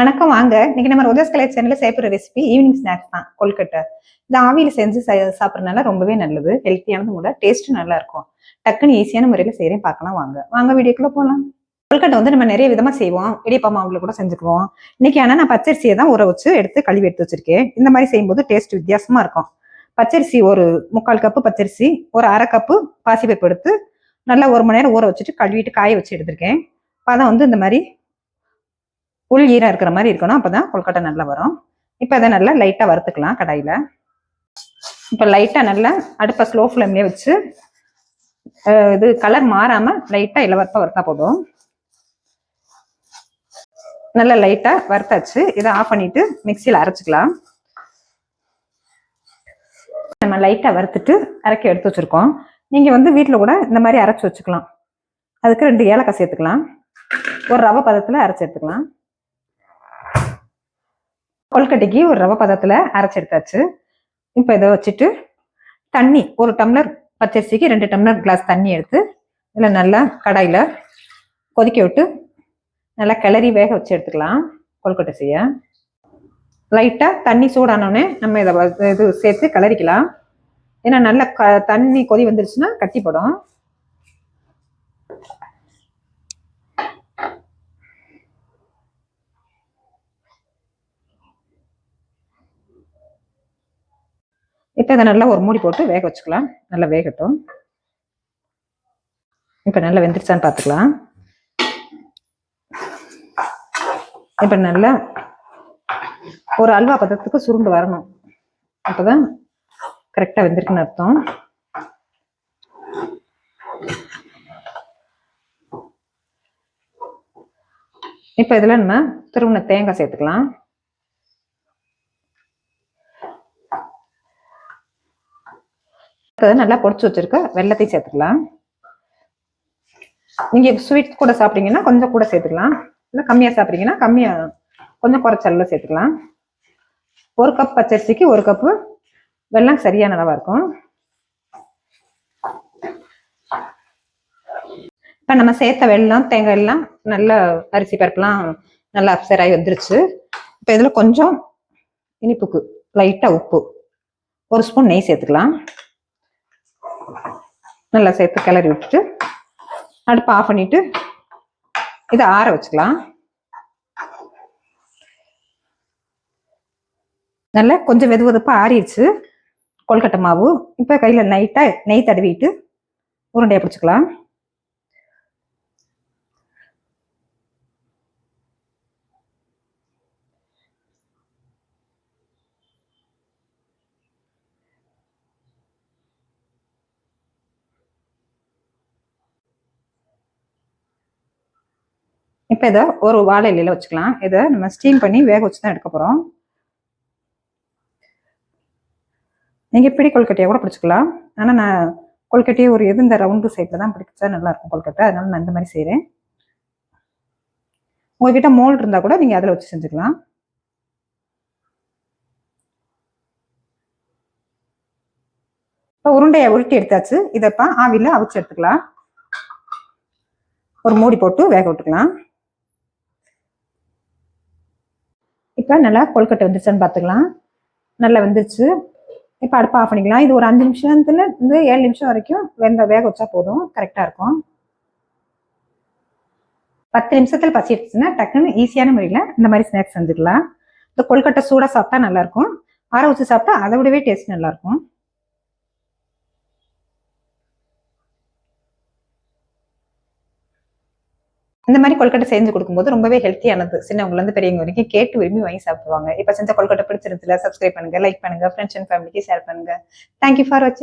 வணக்கம் வாங்க. இன்னைக்கு நம்ம ரோஜஸ் கலை சேனல்ல செய்யப்படுற ரெசிபி ஈவினிங் ஸ்நாக்ஸ் தான் கொல்கட்டை. இது ஆவியில் செஞ்சு சாப்பிட்றதுனால ரொம்பவே நல்லது. ஹெல்த்தியானது கூட டேஸ்ட்டும் நல்லா இருக்கும். டக்குன்னு ஈஸியான முறையில் செய்யறேன் பார்க்கலாம் வாங்க. வாங்க வீடியோக்குள்ள போகலாம் கொல்கட்டை வந்து நம்ம நிறைய விதமாக செய்வோம். இடியப்பா மாவுல கூட செஞ்சுக்குவோம். இன்னைக்கு ஆனால் நான் பச்சரிசியை தான் ஊற வச்சு எடுத்து கழுவி எடுத்து வச்சிருக்கேன். இந்த மாதிரி செய்யும்போது டேஸ்ட் வித்தியாசமாக இருக்கும். பச்சரிசி ஒரு முக்கால் கப்பு பச்சரிசி ஒரு அரை கப்பு பாசிப்பருப்பு எடுத்து நல்லா ஒரு மணி நேரம் ஊற வச்சுட்டு கழுவிட்டு காய வச்சு எடுத்திருக்கேன். பதம் வந்து இந்த மாதிரி புல் ஈரம் இருக்கிற மாதிரி இருக்கணும். அப்பதான் கொல்கட்டை நல்லா வரும். இப்போ அதை நல்லா லைட்டாக வறுத்துக்கலாம் கடாயில். இப்போ லைட்டாக நல்லா அடுப்பை ஸ்லோ ஃப்ளேம்லேயே வச்சு இது கலர் மாறாமல் லைட்டாக இளவரப்பாக வறுத்தா போதும். நல்லா லைட்டாக வறுத்தாச்சு. இதை ஆஃப் பண்ணிட்டு மிக்சியில் அரைச்சிக்கலாம். நம்ம லைட்டாக வறுத்துட்டு அரைக்க எடுத்து வச்சுருக்கோம். நீங்கள் வந்து வீட்டில் கூட இந்த மாதிரி அரைச்சி வச்சுக்கலாம். அதுக்கு ரெண்டு ஏலக்காய் சேர்த்துக்கலாம். ஒரு ரவை பதத்தில் அரைச்சி எடுத்துக்கலாம். கொல்கட்டைக்கு ஒரு ரவை பதத்தில் அரைச்சி எடுத்தாச்சு. இப்போ இதை வச்சுட்டு தண்ணி ஒரு டம்ளர் பச்சரிசிக்கு ரெண்டு டம்ளர் கிளாஸ் தண்ணி எடுத்து இதில் நல்லா கடாயில் கொதிக்க விட்டு நல்லா கிளறி வேக வச்சு எடுத்துக்கலாம் கொல்கட்டை செய்ய. லைட்டாக தண்ணி சூடானோடனே நம்ம இதை இது சேர்த்து கிளறிக்கலாம். ஏன்னா நல்லா க தண்ணி கொதி வந்துருச்சுன்னா கட்டிப்படும். இப்போ இதை நல்லா ஒரு மூடி போட்டு வேக வச்சுக்கலாம். நல்லா வேகட்டும். இப்போ நல்லா வெந்துருச்சான்னு பார்த்துக்கலாம். இப்போ நல்லா ஒரு அல்வா பதத்துக்கு சுருண்டு வரணும். அப்போதான் கரெக்டாக வெந்திருக்குன்னு அர்த்தம். இப்போ இதில் நம்ம திருவண்ண தேங்காய் சேர்த்துக்கலாம். அடுத்தது நல்லா பொடிச்சு வச்சிருக்க. வெள்ளத்தை சேர்த்துக்கலாம். நீங்க ஸ்வீட் கூட சாப்பிட்டீங்கன்னா கொஞ்சம் கூட சேர்த்துக்கலாம். இல்லை கம்மியா சாப்பிட்றீங்கன்னா கம்மியா கொஞ்சம் குறைச்சல்ல சேர்த்துக்கலாம். ஒரு கப் பச்சரிசிக்கு ஒரு கப்பு வெல்லம் சரியான அளவா இருக்கும். இப்போ நம்ம சேர்த்த வெல்லம் தேங்காய் எல்லாம் நல்ல அரிசி பருப்புலாம் நல்லா அப்சர் ஆகி வந்துருச்சு. இப்போ இதில் கொஞ்சம் இனிப்புக்கு லைட்டாக உப்பு. ஒரு ஸ்பூன் நெய் சேர்த்துக்கலாம். நல்லா சேர்த்து கிளறி விட்டுட்டு அடுப்பு ஆஃப் பண்ணிட்டு இதை ஆற வச்சுக்கலாம். நல்லா கொஞ்சம் வெது வெதுப்பாக ஆறிடுச்சு. கொல்கட்டை மாவு. இப்போ கையில் நைட்டாக நெய் தடவிட்டு உருண்டையை பிடிச்சிக்கலாம். இப்போ இதை ஒரு வாழை இலையில வச்சுக்கலாம். இதை நம்ம ஸ்டீம் பண்ணி வேக வச்சு தான் எடுக்க போகிறோம் நீங்கள் பிடி கொல்கட்டையை கூட பிடிச்சிக்கலாம். ஆனால் நான் கொல்கட்டையை ஒரு எது இந்த ரவுண்டு சைடில் தான் பிடிச்சா நல்லாயிருக்கும் கொல்கட்டை அதனால நான் இந்த மாதிரி செய்கிறேன் உங்ககிட்ட மோல்டு இருந்தால் கூட நீங்கள் அதில் வச்சு செஞ்சுக்கலாம். இப்போ உருண்டையை உருட்டி எடுத்தாச்சு. இதைப்பா ஆவியில் அவிச்சு எடுத்துக்கலாம். ஒரு மூடி போட்டு வேக விட்டுக்கலாம். இப்போ நல்லா கொழுக்கட்டை வந்துருச்சான்னு பார்த்துக்கலாம். நல்லா வந்துருச்சு. இப்போ அடுப்பு ஆஃப் பண்ணிக்கலாம். இது ஒரு அஞ்சு நிமிஷத்துல இருந்து ஏழு நிமிஷம் வரைக்கும் வெந்த வேக வச்சா போதும். கரெக்டாக இருக்கும். பத்து நிமிஷத்தில் பசி எடுத்துச்சுன்னா டக்குன்னு ஈஸியான முறையில் இந்த மாதிரி ஸ்நாக்ஸ் செஞ்சுக்கலாம். இந்த கொழுக்கட்டை சூடாக சாப்பிட்டா நல்லாயிருக்கும் ஆற வச்சு சாப்பிட்டா அதை விடவே டேஸ்ட் நல்லாயிருக்கும் இந்த மாதிரி கொல்கட்டை செஞ்சு கொடுக்கும்போது ரொம்பவே ஹெல்த்தியானது சின்னவங்கலேருந்து பெரியவங்க வரைக்கும் கேட்டு விரும்பி வாங்கி சாப்பிடுவாங்க. இப்ப செஞ்ச கொல்கட்டை பிடிச்சிருந்துல சப்ஸ்கிரைப் பண்ணுங்க லைக் பண்ணுங்க ஃப்ரெண்ட்ஸ் அண்ட் ஃபேமிலிக்கு ஷேர் பண்ணுங்க. தேங்க்யூ ஃபார் வாட்சிங்